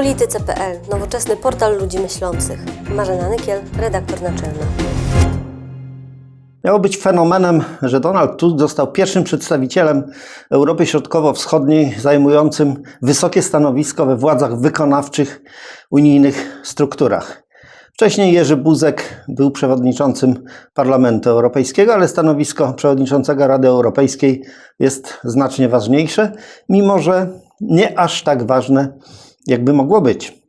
Polityce.pl, nowoczesny portal ludzi myślących. Marzena Nykiel, redaktor naczelna. Miało być fenomenem, że Donald Tusk został pierwszym przedstawicielem Europy Środkowo-Wschodniej zajmującym wysokie stanowisko we władzach wykonawczych unijnych strukturach. Wcześniej Jerzy Buzek był przewodniczącym Parlamentu Europejskiego, ale stanowisko przewodniczącego Rady Europejskiej jest znacznie ważniejsze, mimo że nie aż tak ważne, jakby mogło być.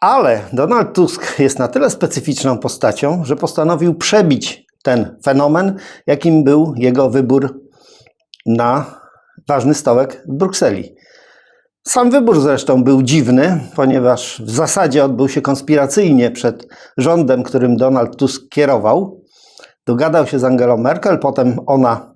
Ale Donald Tusk jest na tyle specyficzną postacią, że postanowił przebić ten fenomen, jakim był jego wybór na ważny stołek w Brukseli. Sam wybór zresztą był dziwny, ponieważ w zasadzie odbył się konspiracyjnie przed rządem, którym Donald Tusk kierował. Dogadał się z Angelą Merkel, potem ona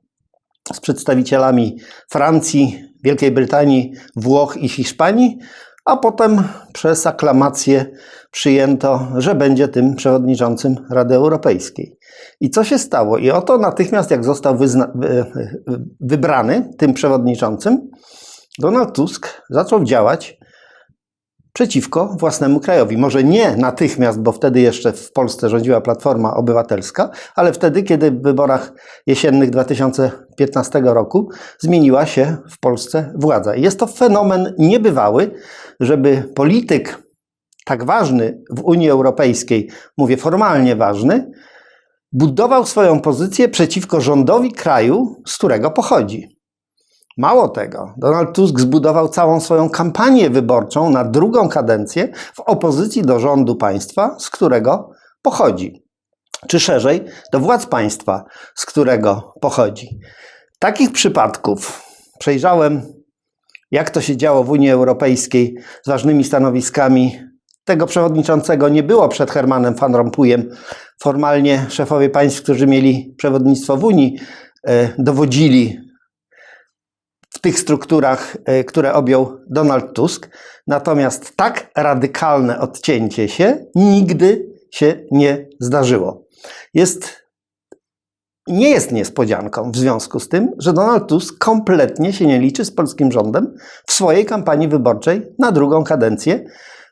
z przedstawicielami Francji, Wielkiej Brytanii, Włoch i Hiszpanii, a potem przez aklamację przyjęto, że będzie tym przewodniczącym Rady Europejskiej. I co się stało? I oto natychmiast, jak został wybrany tym przewodniczącym, Donald Tusk zaczął działać przeciwko własnemu krajowi. Może nie natychmiast, bo wtedy jeszcze w Polsce rządziła Platforma Obywatelska, ale wtedy, kiedy w wyborach jesiennych 2015 roku zmieniła się w Polsce władza. I jest to fenomen niebywały, żeby polityk tak ważny w Unii Europejskiej, mówię formalnie ważny, budował swoją pozycję przeciwko rządowi kraju, z którego pochodzi. Mało tego, Donald Tusk zbudował całą swoją kampanię wyborczą na drugą kadencję w opozycji do rządu państwa, z którego pochodzi. Czy szerzej, do władz państwa, z którego pochodzi. Takich przypadków przejrzałem, jak to się działo w Unii Europejskiej z ważnymi stanowiskami. Tego przewodniczącego nie było przed Hermanem Van Rompuyem. Formalnie szefowie państw, którzy mieli przewodnictwo w Unii, e, dowodzili tych strukturach, e, które objął Donald Tusk. Natomiast tak radykalne odcięcie się nigdy się nie zdarzyło. Jest, nie jest niespodzianką w związku z tym, że Donald Tusk kompletnie się nie liczy z polskim rządem w swojej kampanii wyborczej na drugą kadencję,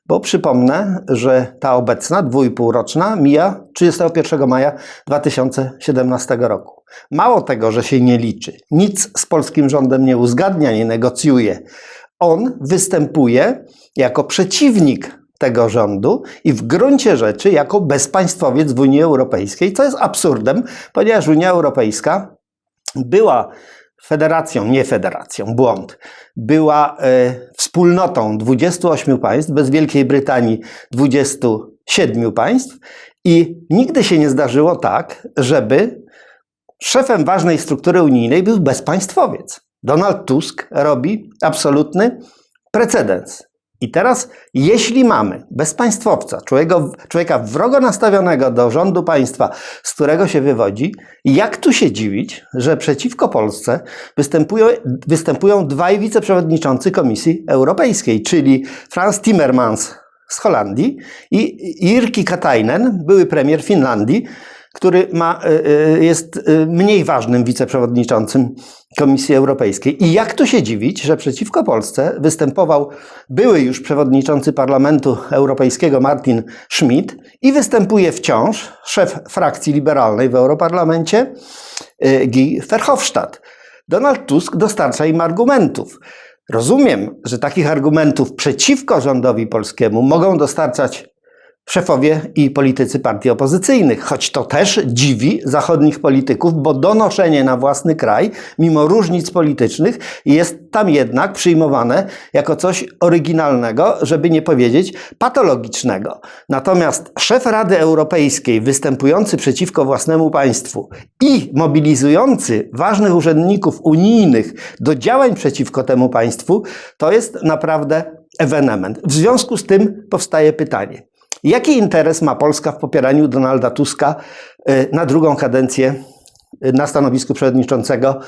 bo przypomnę, że ta obecna, dwójpółroczna, mija 31 maja 2017 roku. Mało tego, że się nie liczy, nic z polskim rządem nie uzgadnia, nie negocjuje. On występuje jako przeciwnik tego rządu i w gruncie rzeczy jako bezpaństwowiec w Unii Europejskiej, co jest absurdem, ponieważ Unia Europejska była federacją, nie federacją, błąd, była e, wspólnotą 28 państw, bez Wielkiej Brytanii 27 państw i nigdy się nie zdarzyło tak, żeby szefem ważnej struktury unijnej był bezpaństwowiec. Donald Tusk robi absolutny precedens. I teraz, jeśli mamy bezpaństwowca, człowieka, człowieka wrogo nastawionego do rządu państwa, z którego się wywodzi, jak tu się dziwić, że przeciwko Polsce występują, występują dwaj wiceprzewodniczący Komisji Europejskiej, czyli Franz Timmermans z Holandii i Irki Katainen, były premier Finlandii, który ma, y, y, jest y, mniej ważnym wiceprzewodniczącym Komisji Europejskiej. I jak tu się dziwić, że przeciwko Polsce występował były już przewodniczący Parlamentu Europejskiego Martin Schmidt i występuje wciąż szef frakcji liberalnej w Europarlamencie Guy Verhofstadt. Donald Tusk dostarcza im argumentów. Rozumiem, że takich argumentów przeciwko rządowi polskiemu mogą dostarczać szefowie i politycy partii opozycyjnych, choć to też dziwi zachodnich polityków, bo donoszenie na własny kraj, mimo różnic politycznych, jest tam jednak przyjmowane jako coś oryginalnego, żeby nie powiedzieć patologicznego. Natomiast szef Rady Europejskiej występujący przeciwko własnemu państwu i mobilizujący ważnych urzędników unijnych do działań przeciwko temu państwu, to jest naprawdę ewenement. W związku z tym powstaje pytanie. Jaki interes ma Polska w popieraniu Donalda Tuska y, na drugą kadencję y, na stanowisku przewodniczącego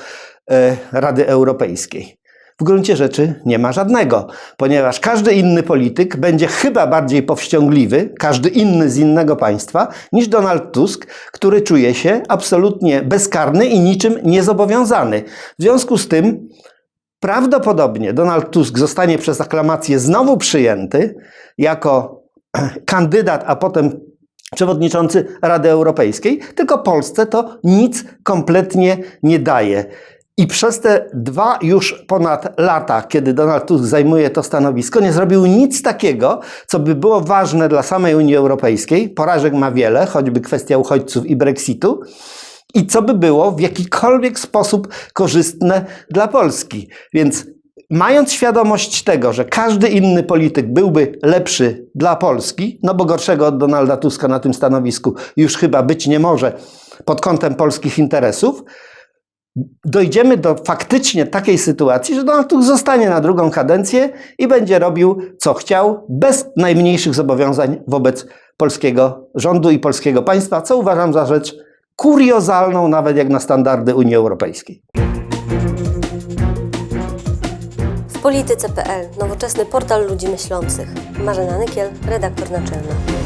y, Rady Europejskiej? W gruncie rzeczy nie ma żadnego, ponieważ każdy inny polityk będzie chyba bardziej powściągliwy, każdy inny z innego państwa, niż Donald Tusk, który czuje się absolutnie bezkarny i niczym niezobowiązany. W związku z tym Prawdopodobnie Donald Tusk zostanie przez aklamację znowu przyjęty jako kandydat, a potem przewodniczący Rady Europejskiej, tylko Polsce to nic kompletnie nie daje. I przez te dwa już ponad lata, kiedy Donald Tusk zajmuje to stanowisko, nie zrobił nic takiego, co by było ważne dla samej Unii Europejskiej. Porażek ma wiele, choćby kwestia uchodźców i Brexitu. I co by było w jakikolwiek sposób korzystne dla Polski. Więc mając świadomość tego, że każdy inny polityk byłby lepszy dla Polski, no bo gorszego od Donalda Tuska na tym stanowisku już chyba być nie może pod kątem polskich interesów, dojdziemy do faktycznie takiej sytuacji, że Donald Tusk zostanie na drugą kadencję i będzie robił, co chciał, bez najmniejszych zobowiązań wobec polskiego rządu i polskiego państwa, co uważam za rzecz kuriozalną, nawet jak na standardy Unii Europejskiej. polityce.pl, nowoczesny portal ludzi myślących. Marzena Nykiel, redaktor naczelna.